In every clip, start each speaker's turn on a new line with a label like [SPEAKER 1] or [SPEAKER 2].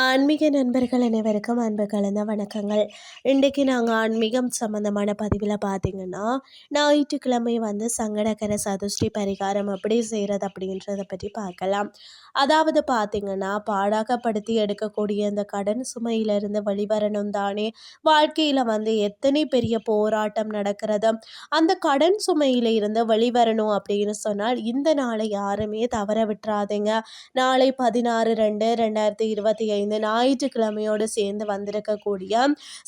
[SPEAKER 1] ஆன்மீக நண்பர்கள் அனைவருக்கும் அன்பு கலந்த வணக்கங்கள். இன்றைக்கு நாங்கள் ஆன்மீகம் சம்மந்தமான பதிவில் பார்த்தீங்கன்னா ஞாயிற்றுக்கிழமை வந்து சங்கடகர சதுஷ்டி பரிகாரம் எப்படி செய்கிறது அப்படின்றத பற்றி பார்க்கலாம். அதாவது பார்த்தீங்கன்னா பாடாகப்படுத்தி எடுக்கக்கூடிய இந்த கடன் சுமையிலிருந்து வெளிவரணும் தானே. வாழ்க்கையில் வந்து எத்தனை பெரிய போராட்டம் நடக்கிறது அந்த கடன் சுமையில் இருந்து வெளிவரணும் அப்படின்னு சொன்னால் இந்த நாளை யாருமே தவற விட்டுறாதீங்க. நாளை பதினாறு ரெண்டு ரெண்டாயிரத்தி இருபத்தி இந்த ஞாயிற்றுக்கிழமையோடு சேர்ந்து வந்திருக்கக்கூடிய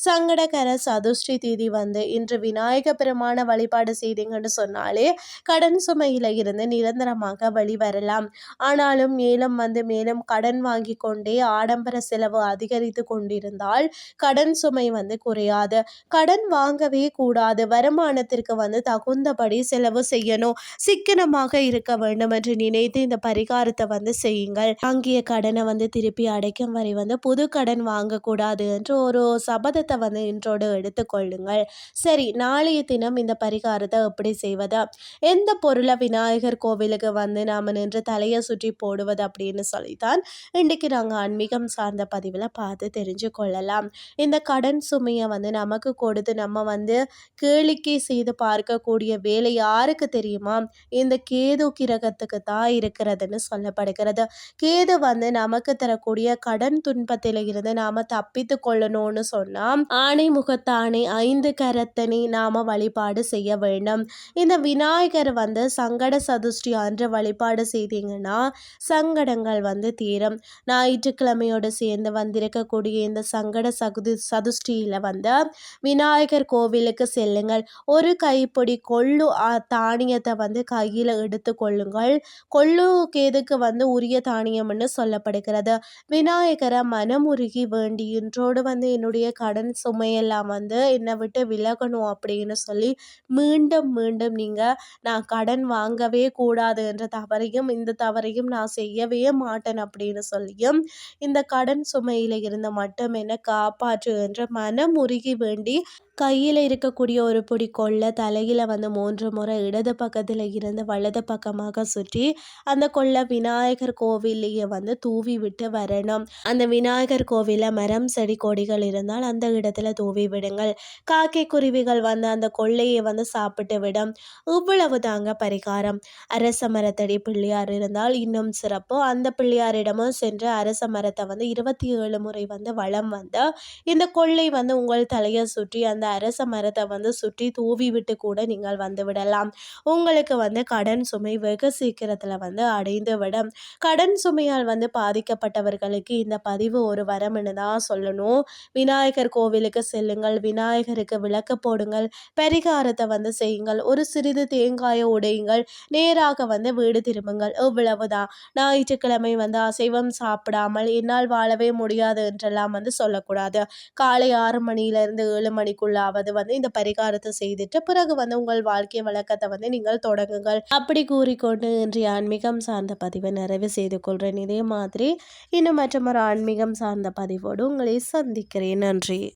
[SPEAKER 1] சங்கடகர சதுஷ்டி தீதி வந்து இன்று விநாயக பெருமான வழிபாடு செய்தீங்கன்னு சொன்னாலே கடன் சுமையில் இருந்து நிரந்தரமாக வெளிவரலாம் ஆனாலும் மேலும் வந்து மேலும் கடன் வாங்கி கொண்டே ஆடம்பர செலவு அதிகரித்து கொண்டிருந்தால் கடன் சுமை வந்து குறையாது. கடன் வாங்கவே கூடாது. வருமானத்திற்கு வந்து தகுந்தபடி செலவு செய்யணும். சிக்கனமாக இருக்க வேண்டும் என்று நினைத்து இந்த பரிகாரத்தை வந்து செய்யுங்கள். வாங்கிய கடனை வந்து திருப்பி அடைக்கும் வரை வந்து புது கடன் வாங்கக்கூடாது என்று ஒரு சபதத்தை வந்து இன்றோடு எடுத்துக்கொள்ளுங்கள் சரி நாளைய தினம் இந்த பரிகாரத்தை எப்படி செய்வது? எந்த பொருளை விநாயகர் கோவிலுக்கு வந்து நாம் நின்று தலையை சுற்றி போடுவது அப்படின்னு சொல்லித்தான் இன்றைக்கு நாங்கள் ஆன்மீகம் சார்ந்த பதிவில் பார்த்து தெரிஞ்சு கொள்ளலாம். இந்த கடன் சுமையை வந்து நமக்கு கொடுத்து நம்ம வந்து கேளிக்கை செய்து பார்க்கக்கூடிய வேலை யாருக்கு தெரியுமா? இந்த கேது கிரகத்துக்கு தான் இருக்கிறதுன்னு சொல்லப்படுகிறது. கேது வந்து நமக்கு தரக்கூடிய கடன் கடன் துன்பத்தில் இருந்து நாம தப்பித்து கொள்ளணும்னு சொன்னா ஆணை முகத்தானே ஐந்து கரத்தனை நாம வழிபாடு செய்ய வேண்டும். இந்த விநாயகர் வந்து சங்கட சதுஷ்டி அன்று வழிபாடு செய்தீங்கன்னா சங்கடங்கள் வந்து தீரும். ஞாயிற்றுக்கிழமையோடு சேர்ந்து வந்திருக்கக்கூடிய இந்த சங்கட சகுதி சதுஷ்டியில வந்து விநாயகர் கோவிலுக்கு செல்லுங்கள். ஒரு கைப்பொடி கொள்ளு தானியத்தை வந்து கையில் எடுத்து கொள்ளுங்கள். கொள்ளு கேதுக்கு வந்து உரிய தானியம்னு சொல்லப்படுகிறது. விநாயகர் மனம் மனமுருகி வேண்டி இன்றோடு வந்து என்னுடைய கடன் சுமையெல்லாம் வந்து என்னை விட்டு விலகணும் அப்படின்னு சொல்லி மீண்டும் மீண்டும் நீங்கள் நான் கடன் வாங்கவே கூடாது என்ற தவறையும் இந்த தவறையும் நான் செய்யவே மாட்டேன் அப்படின்னு சொல்லியும் இந்த கடன் சுமையில் இருந்து மட்டும் என்னை காப்பாற்று என்ற மனம் உருகி வேண்டி கையில் இருக்கக்கூடிய ஒரு பொடி கொள்ளை தலையில் வந்து மூன்று முறை இடது பக்கத்தில் இருந்து வலது பக்கமாக சுற்றி அந்த கொள்ளை விநாயகர் கோவிலையே வந்து தூவி விட்டு வரணும். அந்த விநாயகர் கோவிலில் மரம் செடி கொடிகள் இருந்தால் அந்த இடத்துல தூவி விடுங்கள். காக்கை குருவிகள் வந்து அந்த கொள்ளையை வந்து சாப்பிட்டு விடும். இவ்வளவு தாங்க பரிகாரம். அரச மரத்தடி பிள்ளையார் இருந்தால் இன்னும் சிறப்பு. அந்த பிள்ளையாரிடமும் சென்று அரச மரத்தை வந்து இருபத்தி ஏழு முறை வந்து வளம் வந்து இந்த கொள்ளை வந்து உங்கள் தலையை சுற்றி அந்த அரச மரத்தை வந்து சுற்றி தூவி விட்டு கூட நீங்கள் வந்து விடலாம். உங்களுக்கு வந்து கடன் சுமை வெகு சீக்கிரத்தில் வந்து அடைந்து விடும். கடன் சுமையால் வந்து பாதிக்கப்பட்டவர்களுக்கு இந்த பதிவு ஒரு வரம்னு தான் சொல்லணும். விநாயகர் கோவிலுக்கு செல்லுங்கள் விநாயகருக்கு விளக்கு போடுங்கள் பரிகாரத்தை வந்து செய்யுங்கள் ஒரு சிறிது தேங்காயை உடையுங்கள் நேராக வந்து வீடு திரும்புங்கள் இவ்வளவுதான். ஞாயிற்றுக்கிழமை வந்து அசைவம் சாப்பிடாமல் என்னால் வாழவே முடியாது என்றெல்லாம் வந்து சொல்லக்கூடாது. காலை ஆறு மணியிலிருந்து ஏழு மணிக்குள்ளாவது வந்து இந்த பரிகாரத்தை செய்துட்டு பிறகு வந்து உங்கள் வாழ்க்கை வழக்கத்தை வந்து நீங்கள் தொடங்குங்கள். அப்படி கூறிக்கொண்டு இன்றைய ஆன்மீகம் சார்ந்த பதிவை நிறைவு செய்து கொள்கிறேன் இதே மாதிரி இன்னும் மற்றொரு ஆன்மீகம் சார்ந்த பதிவோடு உங்களை சந்திக்கிறேன். நன்றி.